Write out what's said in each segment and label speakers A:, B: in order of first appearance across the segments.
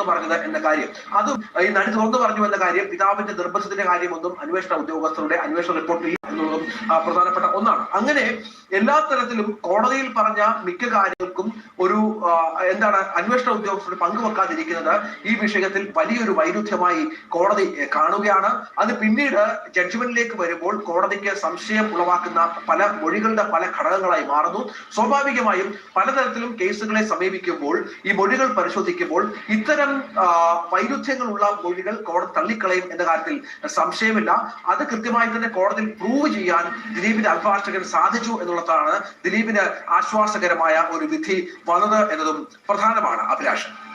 A: തുറന്നു പറഞ്ഞത് എന്ന കാര്യം. അതും ഈ നടി തുറന്നു പറഞ്ഞു എന്ന കാര്യം പിതാവിന്റെ നിർബന്ധത്തിന്റെ കാര്യമൊന്നും അന്വേഷണ ഉദ്യോഗസ്ഥരുടെ അന്വേഷണ റിപ്പോർട്ടിൽ എന്നുള്ളതും പ്രധാനപ്പെട്ട ഒന്നാണ്. അങ്ങനെ എല്ലാ തരത്തിലും കോടതിയിൽ പറഞ്ഞ മിക്ക കാര്യങ്ങൾക്കും ഒരു എന്താണ് അന്വേഷണ ഉദ്യോഗസ്ഥർ പങ്കുവെക്കാതിരിക്കുന്നത് ഈ വിഷയത്തിൽ വലിയൊരു വൈരുദ്ധ്യമായി കോടതി കാണുകയാണ്. അത് പിന്നീട് ജഡ്ജ്മെന്റിലേക്ക് വരുമ്പോൾ കോടതിക്ക് സംശയം ഉളവാക്കുന്ന പല മൊഴികളുടെ പല ഘടകങ്ങളായി മാറുന്നു. സ്വാഭാവികമായും പലതരത്തിലും കേസുകളെ സമീപിക്കുമ്പോൾ ഈ മൊഴികൾ പരിശോധിക്കുമ്പോൾ ഇത്തരം വൈരുദ്ധ്യങ്ങളുള്ള മൊഴികൾ കോടതി തള്ളിക്കളയും എന്ന കാര്യത്തിൽ സംശയമില്ല. അത് കൃത്യമായി തന്നെ കോടതിയിൽ പ്രൂവ് ചെയ്യാൻ ദിലീപിന്റെ അഭിഭാഷകൻ സാധിച്ചു എന്നുള്ളതാണ് ദിലീപിന് ആശ്വാസകരമായ ഒരു വിധി വന്നത് എന്നതും പ്രധാനമാണ് അഭിലാഷം.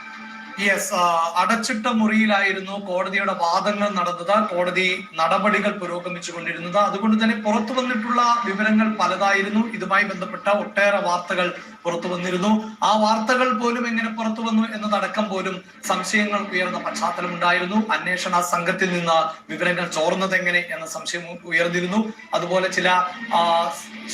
B: യെസ് അടച്ചിട്ട മുറിയിലായിരുന്നു കോടതിയുടെ വാദങ്ങൾ നടന്നത്. കോടതി നടപടികൾ പുരോഗമിച്ചു കൊണ്ടിരുന്നത് അതുകൊണ്ട് തന്നെ പുറത്തു വന്നിട്ടുള്ള വിവരങ്ങൾ പലതായിരുന്നു. ഇതുമായി ബന്ധപ്പെട്ട ഒട്ടേറെ വാർത്തകൾ പുറത്തു വന്നിരുന്നു. ആ വാർത്തകൾ പോലും എങ്ങനെ പുറത്തു വന്നു എന്നതടക്കം പോലും സംശയങ്ങൾ ഉയർന്ന പശ്ചാത്തലം ഉണ്ടായിരുന്നു. അന്വേഷണ സംഘത്തിൽ നിന്ന് വിവരങ്ങൾ ചോർന്നത് എങ്ങനെ എന്ന സംശയം ഉയർന്നിരുന്നു. അതുപോലെ ചില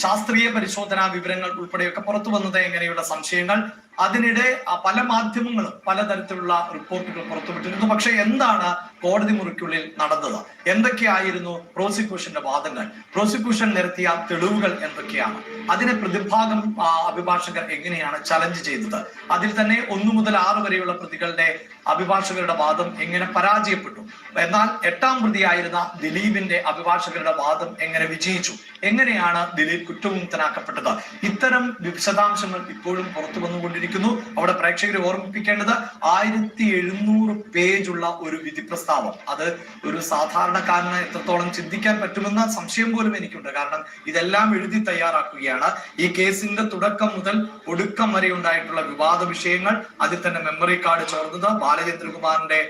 B: ശാസ്ത്രീയ പരിശോധനാ വിവരങ്ങൾ ഉൾപ്പെടെയൊക്കെ പുറത്തു വന്നത് എങ്ങനെയുള്ള സംശയങ്ങൾ അതിനിടെ പല മാധ്യമങ്ങളും പലതരത്തിലുള്ള റിപ്പോർട്ടുകൾ പുറത്തുവിട്ടിരുന്നു. പക്ഷെ എന്താണ് കോടതി മുറിക്കുള്ളിൽ നടന്നത്? എന്തൊക്കെയായിരുന്നു പ്രോസിക്യൂഷന്റെ വാദങ്ങൾ? പ്രോസിക്യൂഷൻ നിരത്തിയ തെളിവുകൾ എന്തൊക്കെയാണ്? അതിനെ പ്രതിഭാഗം അഭിഭാഷകർ എങ്ങനെയാണ് ചലഞ്ച് ചെയ്തത് അതിൽ തന്നെ ഒന്നു മുതൽ ആറ് വരെയുള്ള പ്രതികളുടെ അഭിഭാഷകരുടെ വാദം എങ്ങനെ പരാജയപ്പെട്ടു? എന്നാൽ എട്ടാം പ്രതിയായിരുന്ന ദിലീപിന്റെ അഭിഭാഷകരുടെ വാദം എങ്ങനെ വിജയിച്ചു? എങ്ങനെയാണ് ദിലീപ് കുറ്റവിമുക്തനാക്കപ്പെട്ടത്? ഇത്തരം വിശദാംശങ്ങൾ ഇപ്പോഴും പുറത്തു വന്നുകൊണ്ടിരിക്കുന്നു. അവിടെ പ്രേക്ഷകരെ ഓർമ്മിപ്പിക്കേണ്ടത് ആയിരത്തി എഴുന്നൂറ് പേജുള്ള ഒരു വിധി പ്രസ്താവം അത് ഒരു സാധാരണക്കാരന് എത്രത്തോളം ചിന്തിക്കാൻ പറ്റുമെന്ന സംശയം പോലും എനിക്കുണ്ട്. കാരണം ഇതെല്ലാം എഴുതി തയ്യാറാക്കുകയാണ്. ഈ കേസിന്റെ തുടക്കം മുതൽ ഒടുക്കം വരെ ഉണ്ടായിട്ടുള്ള വിവാദ വിഷയങ്ങൾ അതിൽ തന്നെ മെമ്മറി കാർഡ് ചോർന്നത് ബാലചന്ദ്രകുമാറിന്റെ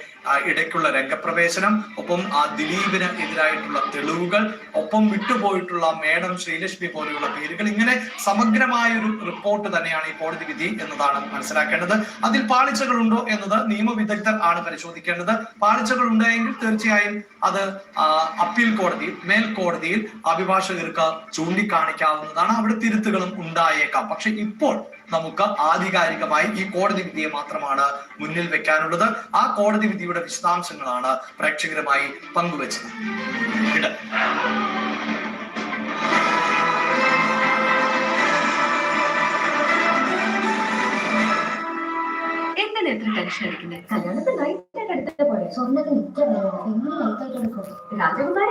B: ഇടയ്ക്കുള്ള രംഗപ്രവേശനം ഒപ്പം ആ ദിലീപിന് എതിരായിട്ടുള്ള തെളിവുകൾ ഒപ്പം വിട്ടുപോയിട്ടുള്ള മേഡം ശ്രീലക്ഷ്മി പോലെയുള്ള പേരുകൾ. ഇങ്ങനെ സമഗ്രമായ ഒരു റിപ്പോർട്ട് തന്നെയാണ് ഈ കോടതി വിധി എന്നതാണ് മനസ്സിലാക്കേണ്ടത്. അതിൽ പാളിച്ചകളുണ്ടോ എന്നത് നിയമവിദഗ്ധർ ആണ് പരിശോധിക്കേണ്ടത്. പാളിച്ചകൾ ഉണ്ടായെങ്കിൽ തീർച്ചയായും അത് അപ്പീൽ കോടതിയിൽ മേൽക്കോടതിയിൽ അഭിഭാഷകർക്ക് ചൂണ്ടിക്കാണിക്കാവുന്നതാണ്. അവിടെ തിരുത്തുകളും ഉണ്ടായേക്കാം. പക്ഷെ ഇപ്പോൾ നമുക്ക് ആധികാരികമായി ഈ കോടതി വിധിയെ മാത്രമാണ് മുന്നിൽ വെക്കാനുള്ളത്. ആ കോടതി വിധിയുടെ വിശദാംശങ്ങളാണ് പ്രേക്ഷകരുമായി പങ്കുവച്ചത്.
C: എന്തിനാ എത്ര ടെൻഷൻ അടിക്കുന്നത്
D: കല്യാണത്തിന് ലൈറ്റ് ആയിട്ട് എടുത്തിട്ട് പോരെ സ്വർണത്തിന് ഇത്ര എങ്ങനെ ലൈറ്റ് ആയിട്ട് എടുക്കും.
C: രാജകുമാരൻ